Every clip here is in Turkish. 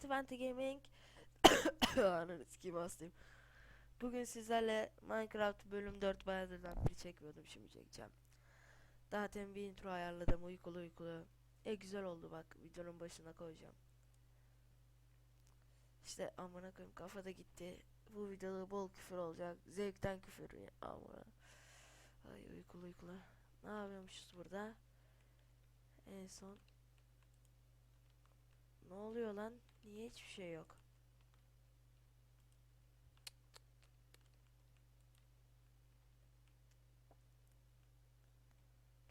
Twenty Gaming. Ananı sikeyim hastayım. Bugün sizlerle Minecraft bölüm 4 bayağıdırdan biri çekmiyordum şimdi çekeceğim. Demin bir intro ayarladım uykulu uykulu. E güzel oldu bak videonun başına koyacağım. İşte amına koyayım kafada gitti. Bu videoda bol küfür olacak. Zevkten küfür amına. Ay uykulu uykulu. Ne yapıyormuşuz burada? En son ne oluyor lan? Niye hiçbir şey yok?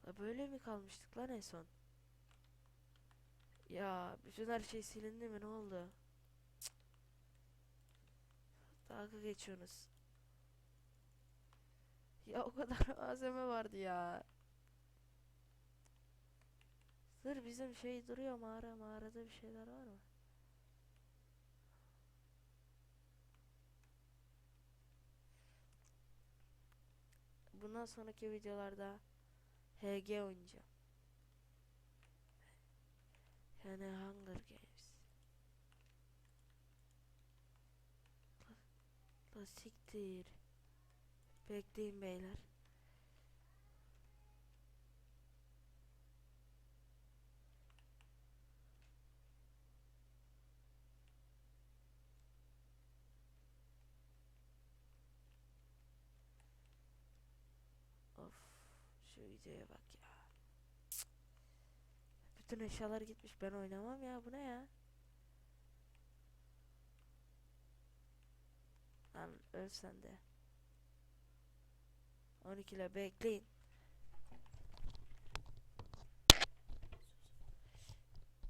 La böyle mi kalmıştık lan en son? Ya bütün her şey silindi mi ne oldu? Cık. Dalga geçiyorsunuz. Ya o kadar malzeme vardı ya. Dur bizim şey duruyor mağara mağarada bir şeyler var mı? Bundan sonraki videolarda HG oynayacağım. Yani Hunger Games. La, siktir. Bekleyin beyler. Of şu videoya bak ya. Bütün eşyalar gitmiş ben oynamam ya bu ne ya? Lan öl sen de. 12 ile bekleyin.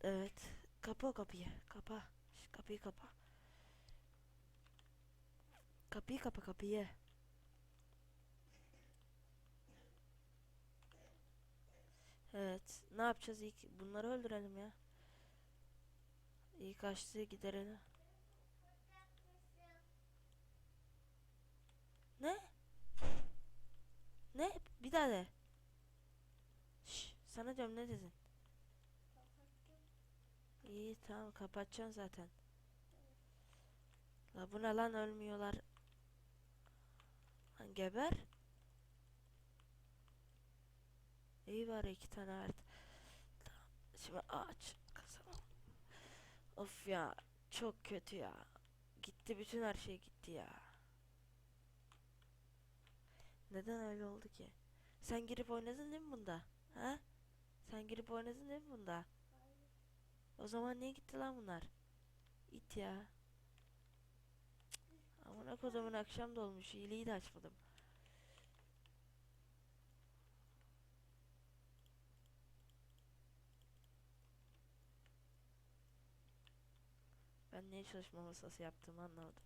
Evet. Kapa o kapıyı. Kapa. Şş, kapıyı kapa. Kapıyı kapa kapıyı. Evet. Ne yapacağız ilk? Bunları öldürelim ya. İlk açtığı giderelim. Ne? Ne? Bir daha de. Şş, sana diyorum ne dedin? İyi tamam kapatacaksın zaten. La bu ne lan ölmüyorlar. Lan geber. İyi var iki tane var. Tamam. Şimdi aç. Kazanalım. Of ya. Çok kötü ya. Gitti bütün her şey gitti ya. Neden öyle oldu ki? Sen girip oynadın değil mi bunda? Ha? Sen girip oynadın değil mi bunda? O zaman niye gitti lan bunlar? İt ya. Amına kodumun akşam da olmuş. İyiliği de açmadım. Ben niye çalışma masası yaptığımı anlamadım.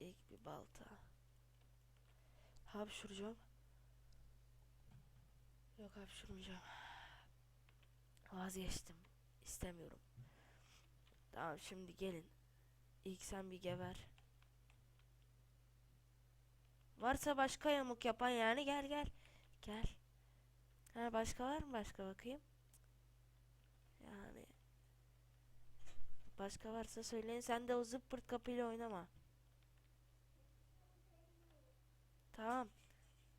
İlk bir balta. Hapşuracağım. Yok hapşurmayacağım. Vazgeçtim. İstemiyorum. Tamam şimdi gelin. İlk sen bir geber. Varsa başka yamuk yapan yani gel gel. Gel. Ha başka var mı başka bakayım? Yani başka varsa söyleyin. Sen de o zıppırt kapıyla oynama. Tamam.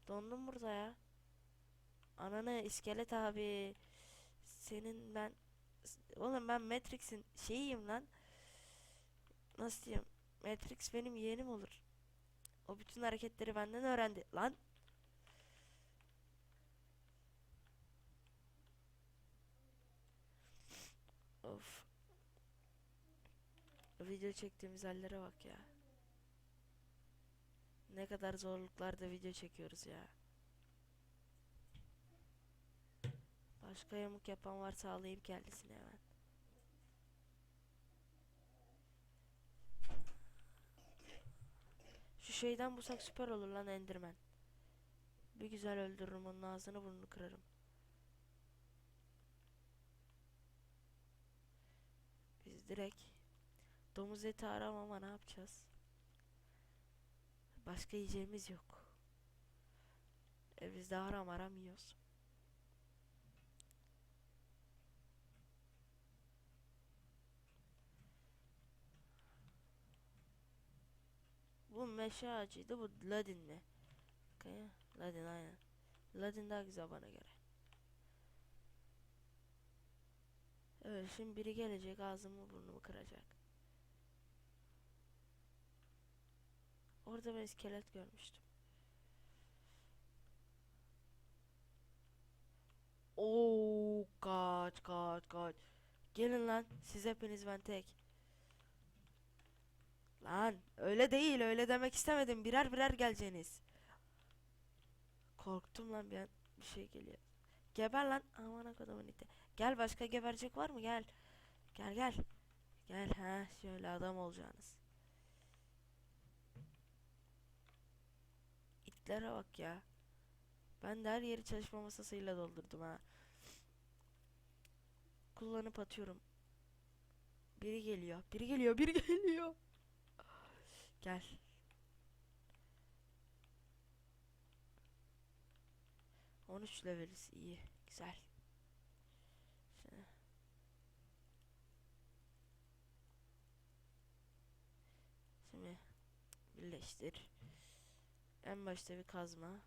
Dondum burada ya. Ananı iskelet abi. Senin ben Oğlum ben Matrix'in şeyiyim lan. Nasıl diyeyim? Matrix benim yeğenim olur. O bütün hareketleri benden öğrendi. Lan. Of. Video çektiğimiz hallere bak ya. Ne kadar zorluklarda video çekiyoruz ya. Başka yamuk yapan varsa alayım kendisini hemen. Şu şeyden bulsak süper olur lan Enderman. Bir güzel öldürürüm onun ağzını burnunu kırarım. Direkt domuz eti aram ama ne yapacağız? Başka yiyeceğimiz yok. E biz de haram haram yiyoruz. Bu meşe ağacıydı bu ladinli. Kaya, ladin aynen. Ladin daha güzel bana göre. Evet şimdi biri gelecek ağzımı burnumu kıracak. Orada ben iskelet görmüştüm. Oo kaç kaç kaç. Gelin lan siz hepiniz ben tek. Lan öyle değil öyle demek istemedim birer birer geleceğiniz. Korktum lan bir an bir şey geliyor. Geber lan aman kodumun iti. Gel başka geberecek var mı gel. Gel gel. Gel ha şöyle adam olacaksınız. İtlere bak ya. Ben de her yeri çalışma masasıyla doldurdum ha. Kullanıp atıyorum. Biri geliyor. Biri geliyor. Biri geliyor. Gel. On üç leveliz. iyi. Güzel. Şimdi. Birleştir. En başta bir kazma.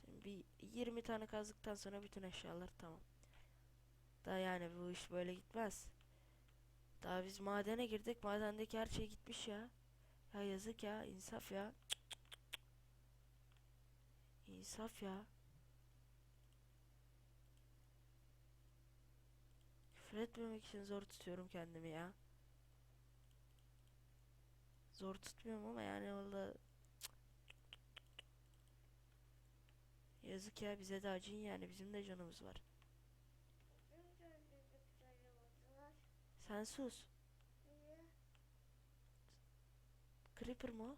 Şimdi bir 20 tane kazdıktan sonra bütün eşyalar tamam. Daha yani bu iş böyle gitmez. Daha biz madene girdik. Madendeki her şey gitmiş ya. Ya yazık ya. insaf ya. İnsaf ya. Küfür etmemek için zor tutuyorum kendimi ya. Zor tutmuyorum ama yani valla Yazık ya bize de acıyın yani bizim de canımız var. Sen sus. Creeper mı o?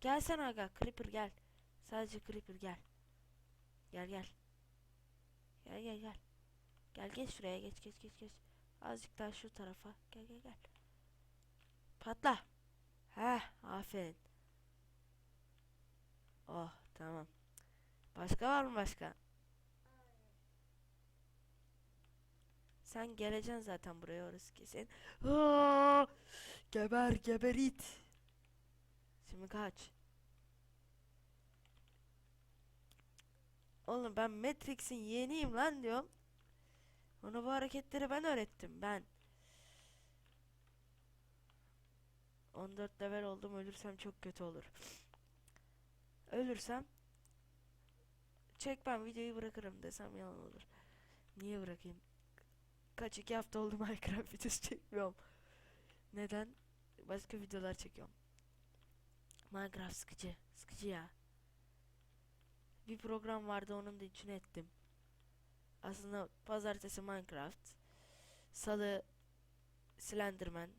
Gel sen aga Creeper gel. Sadece Creeper gel. Gel gel. Gel gel gel. Gel geç şuraya geç geç geç geç. Azıcık daha şu tarafa. Gel gel gel. Patla. Heh aferin. Oh tamam. Başka var mı başka? Sen geleceksin zaten buraya orası kesin. Aa! Geber geber it. Şimdi kaç. Oğlum ben Matrix'in yeğeniyim lan diyorum. Ona bu hareketleri ben öğrettim ben. 14 level oldum ölürsem çok kötü olur. Ölürsem çekmem videoyu bırakırım desem yalan olur. Niye bırakayım? Kaç iki hafta oldu Minecraft videosu çekmiyorum. Neden? Başka videolar çekiyorum. Minecraft sıkıcı. Sıkıcı ya. Bir program vardı onun da içine ettim. Aslında pazartesi Minecraft. Salı Slenderman.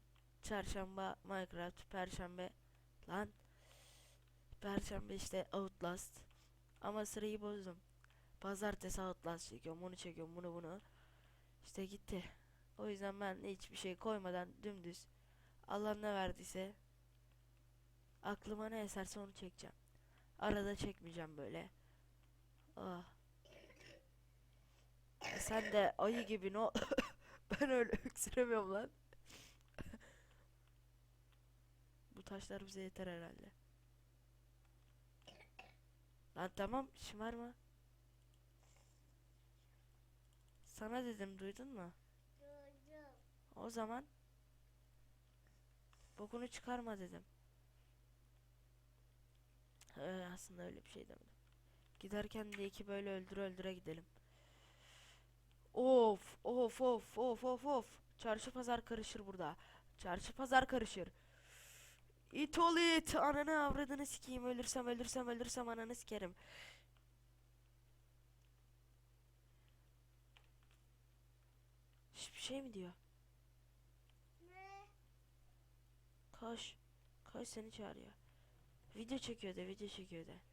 Çarşamba Minecraft. Perşembe lan. Perşembe işte Outlast. Ama sırayı bozdum. Pazartesi Outlast çekiyorum. Onu çekiyorum. Bunu bunu. İşte gitti. O yüzden ben hiçbir şey koymadan dümdüz Allah ne verdiyse aklıma ne eserse onu çekeceğim. Arada çekmeyeceğim böyle. Ah. E sen de ayı gibi no ben öyle öksüremiyorum lan. Bu taşlar bize yeter herhalde. Lan tamam şımarma. Sana dedim duydun mu? O zaman bokunu çıkarma dedim. Ee, aslında öyle bir şey demedim. Giderken de iki böyle öldüre öldüre gidelim. Of of of of of of. Çarşı pazar karışır burada. Çarşı pazar karışır. İt ol it. Ananı avradını sikeyim. Ölürsem ölürsem ölürsem ananı sikerim. Hiçbir şey mi diyor? Koş. Koş seni çağırıyor. Video çekiyor de, video çekiyor de.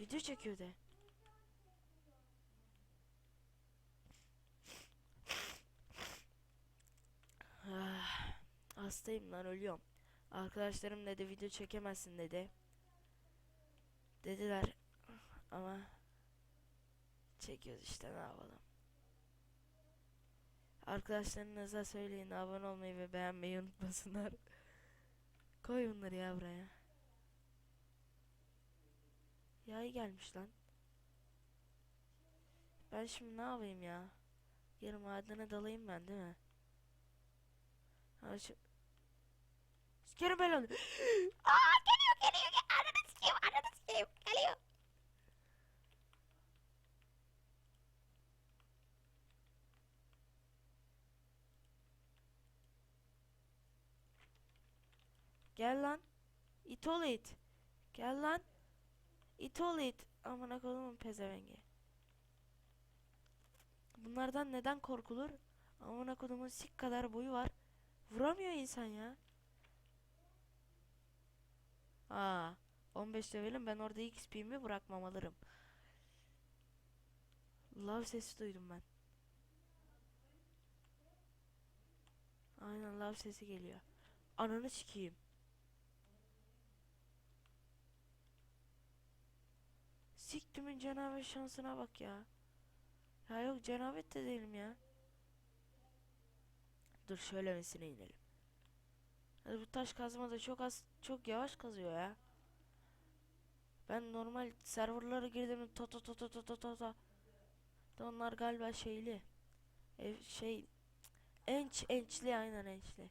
Video çekiyor de. Ah, hastayım lan ölüyorum. Arkadaşlarım dedi video çekemezsin dedi. Dediler ama çekiyoruz işte ne yapalım. Arkadaşlarınıza söyleyin abone olmayı ve beğenmeyi unutmasınlar. Koy bunları ya buraya. Yay gelmiş lan. Ben şimdi ne yapayım ya? Yarın madene dalayım ben değil mi? Ha şu... Sikerim ben onu. Geliyor geliyor. gel- Ananı sikeyim ananı sikeyim. Geliyor. Gel lan. İt ol it. Gel lan. İt ol it. Amına kodumun pezevengi. Bunlardan neden korkulur? Amına kodumun sik kadar boyu var. Vuramıyor insan ya. Aa, 15 levelim ben orada XP'mi bırakmam alırım. Love sesi duydum ben. Aynen love sesi geliyor. Ananı sikeyim. Siktimin cenabet şansına bak ya. Ya yok cenabet de değilim ya. Dur şöylemesine inelim. Hadi bu taş kazma da çok az çok yavaş kazıyor ya. Ben normal serverlara girdim to to to to to to to. Da onlar galiba şeyli. Ev şey enç ençli aynen ençli.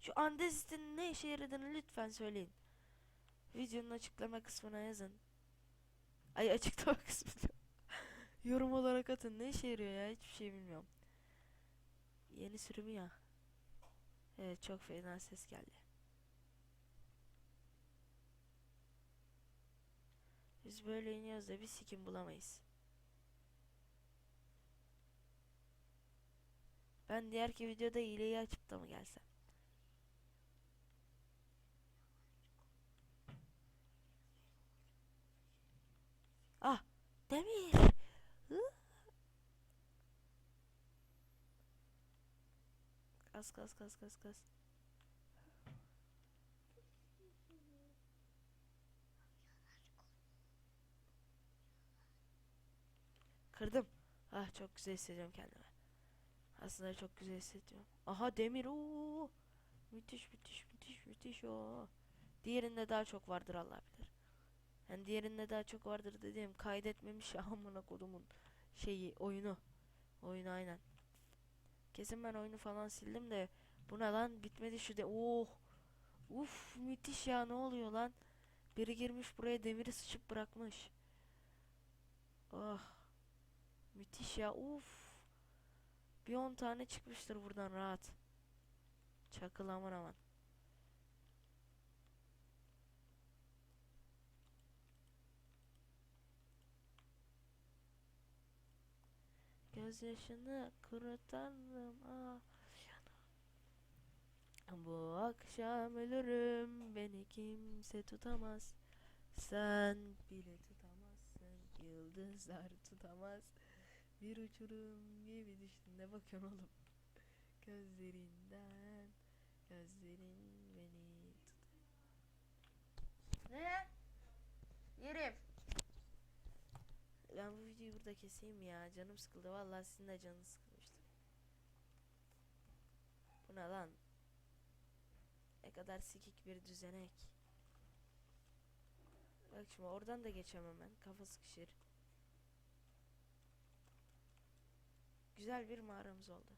Şu andesitinin ne işe yaradığını lütfen söyleyin. Videonun açıklama kısmına yazın. Ay açıklama kısmına. Yorum olarak atın. Ne işe yarıyor ya? Hiçbir şey bilmiyorum. Yeni sürümü ya. Evet çok fena ses geldi. Biz böyle iniyoruz da bir sikim bulamayız. Ben diğerki videoda hileyi açıp da mı gelsem? Ah! Demir! Hı? Kas kas kas kas kas. Kırdım. Ah çok güzel hissediyorum kendimi. Aslında çok güzel hissediyorum. Aha demir ooo. Müthiş müthiş müthiş müthiş o. Diğerinde daha çok vardır Allah bilir. Yani diğerinde daha çok vardır dediğim kaydetmemiş ya amına kodumun şeyi oyunu. Oyunu aynen. Kesin ben oyunu falan sildim de bu ne lan bitmedi şu de oh. Uf müthiş ya ne oluyor lan? Biri girmiş buraya demiri sıçıp bırakmış. Oh. Müthiş ya uf. Bir 10 tane çıkmıştır buradan rahat. Çakıl aman aman. Gözyaşını kurutanım ah. Bu akşam ölürüm beni kimse tutamaz. Sen bile tutamazsın yıldızlar tutamaz. Bir uçurum gibi düştün ne bakıyorsun oğlum? Gözlerinden gözlerin beni tut. Ne? Yerim. Ben bu videoyu burada keseyim ya. Canım sıkıldı. Vallahi sizin de canınız sıkılmıştır. Bu ne lan? Ne kadar sikik bir düzenek. Bak şimdi oradan da geçemem ben. Kafa sıkışır. Güzel bir mağaramız oldu.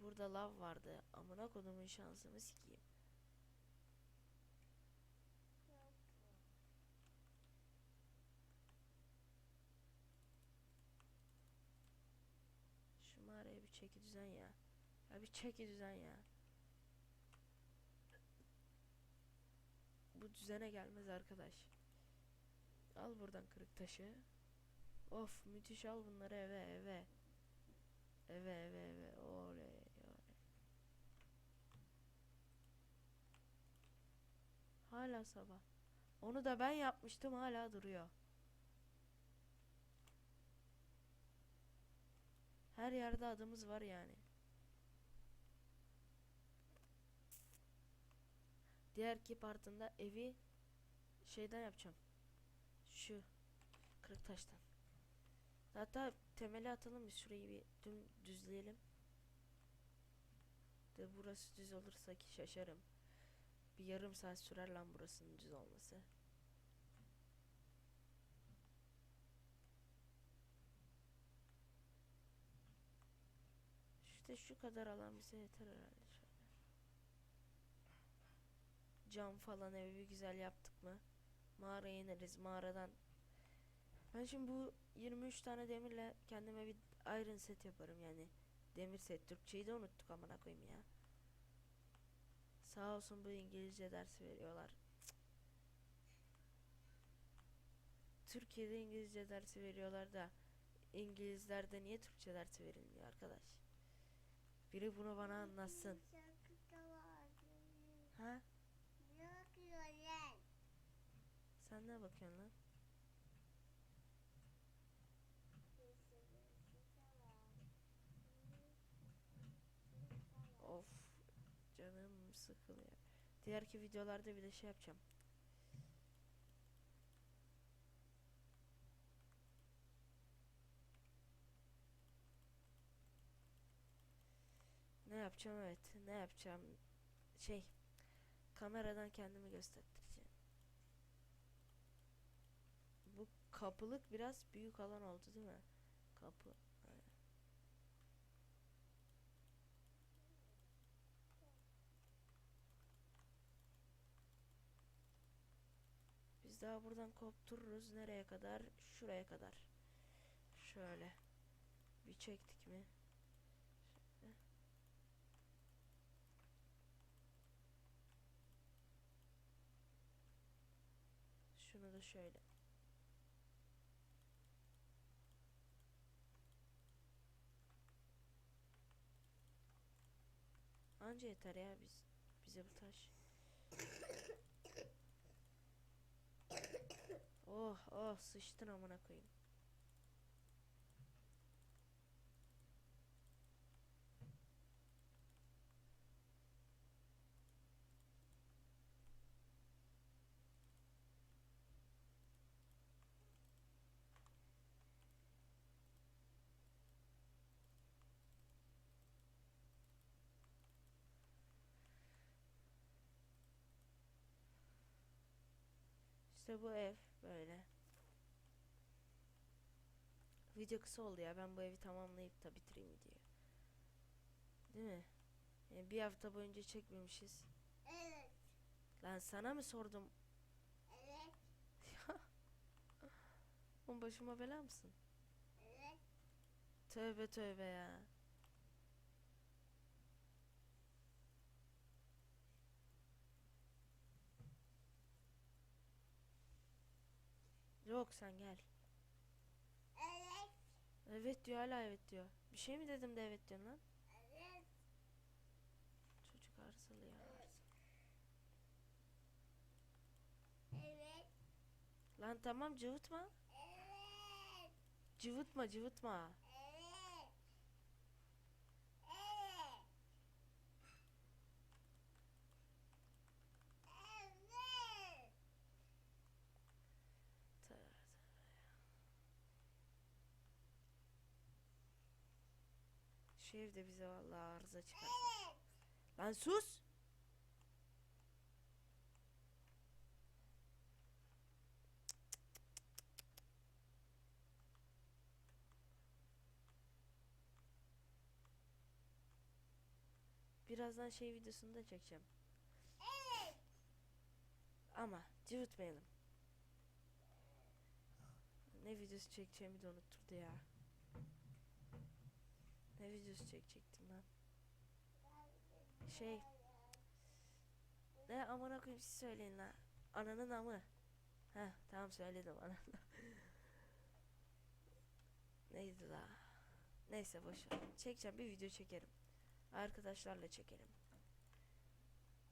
Burada lav vardı. Amına kodumun şansımı sikeyim. Şu mağaraya bir çeki düzen ya. Ya bir çeki düzen ya. Bu düzene gelmez arkadaş. Al buradan kırık taşı. Of müthiş al bunları eve eve. Eve eve eve. Oley oley. Hala sabah. Onu da ben yapmıştım hala duruyor. Her yerde adımız var yani. Diğer ki partında evi şeyden yapacağım. Şu kırık taştan. Hatta temeli atalım bir şurayı bir tüm düzleyelim. De burası düz olursa ki şaşarım. Bir yarım saat sürer lan burasının düz olması. Şu kadar alan bize yeter herhalde şöyle. Cam falan evi güzel yaptık mı? Mağaraya ineriz mağaradan. Ben şimdi bu 23 tane demirle kendime bir iron set yaparım yani. Demir set. Türkçeyi de unuttuk amına koyayım ya. Sağ olsun bu İngilizce dersi veriyorlar. Türkiye'de İngilizce dersi veriyorlar da İngilizlerde niye Türkçe dersi verilmiyor arkadaş? Biri bunu bana anlatsın. Ha? Sen ne bakıyorsun lan? Of canım sıkılıyor. Diğerki videolarda bir de şey yapacağım. Yapacağım evet ne yapacağım şey kameradan kendimi göstereceğim. Bu kapılık biraz büyük alan oldu değil mi? Kapı. Biz daha buradan koptururuz. Nereye kadar? Şuraya kadar. Şöyle. Bir çektik mi? Şöyle. Şunu da şöyle. Anca yeter ya biz bize bu taş. Oh oh sıçtın amına koyayım. İşte bu ev böyle. Video kısa oldu ya. Ben bu evi tamamlayıp da bitireyim videoyu. Değil mi? Yani bir hafta boyunca çekmemişiz. Evet. Lan sana mı sordum? Evet. Oğlum başıma bela mısın? Evet. Tövbe tövbe ya. Yok sen gel. Evet. Evet diyor hala evet diyor. Bir şey mi dedim de evet diyorsun lan? Evet. Çocuk arızalı ya. Evet. Lan tamam cıvıtma. Evet. Cıvıtma cıvıtma. Evet. Evet. Evet. Tövbe tövbe Şu evde bize vallahi arıza çıkar. Lan sus. Birazdan şey videosunu da çekeceğim. Ama cıvıtmayalım. Ne videosu çekeceğimi de unutturdu ya. Ne videosu çekecektim lan? Şey. Ne amına koyayım siz söyleyin la. Ananın amı. Heh tamam söyledim ananın. Neydi la? Neyse boş ver. Çekeceğim bir video çekerim. Arkadaşlarla çekelim.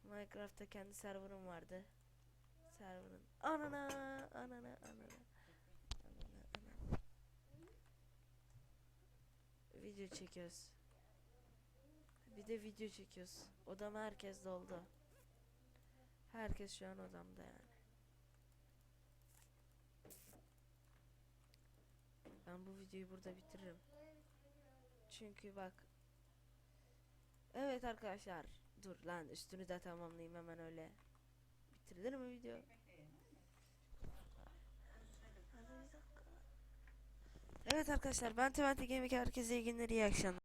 Minecraft'ta kendi serverım vardı. Server'ın anana anana. Anana anana. Video çekiyoruz. Bir de video çekiyoruz. Odama herkes doldu. Herkes şu an odamda yani. Ben bu videoyu burada bitiririm. Çünkü bak. Evet arkadaşlar. Dur lan üstünü de tamamlayayım hemen öyle. Bitirilir mi video? Evet arkadaşlar ben Tevente Gaming herkese iyi günler iyi akşamlar.